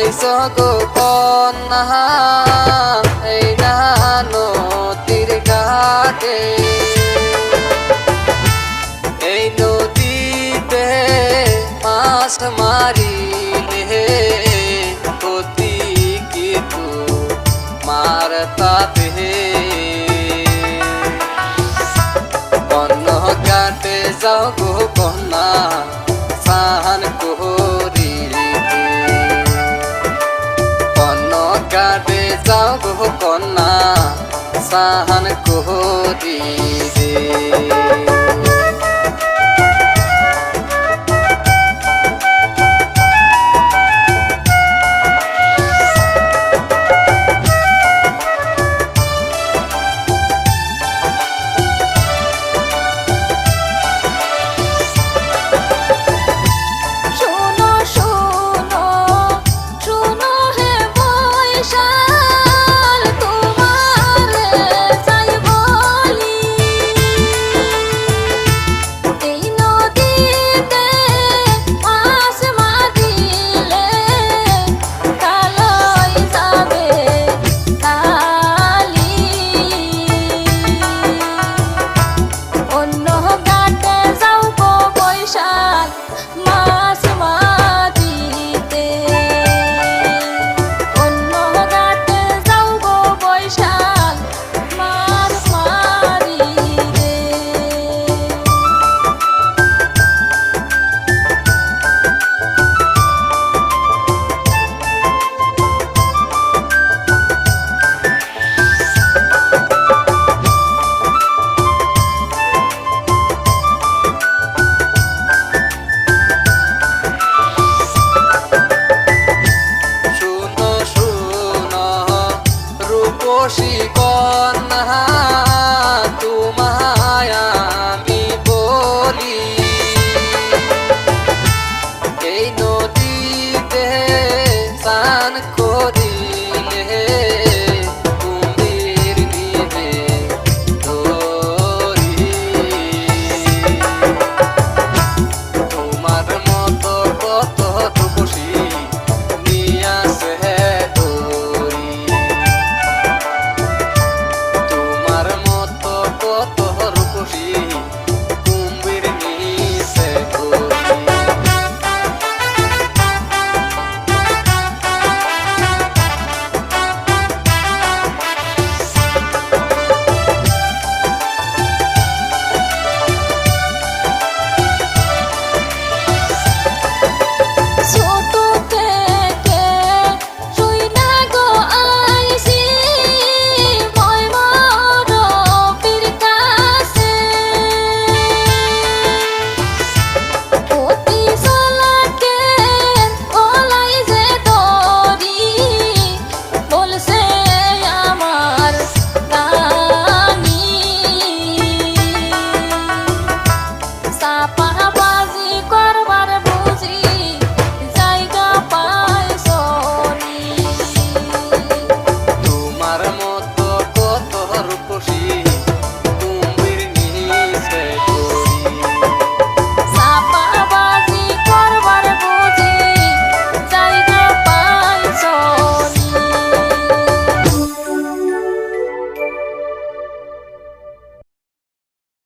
গো কন্যা এই না নদীর ঘাটে এই নদীতে মাছ মারিলে ক্ষতি কিন্তু মারতাতে বন্য কাটে যাও গো কন্যা কাটে যাও গো কন্যা সাহান কোহরি রে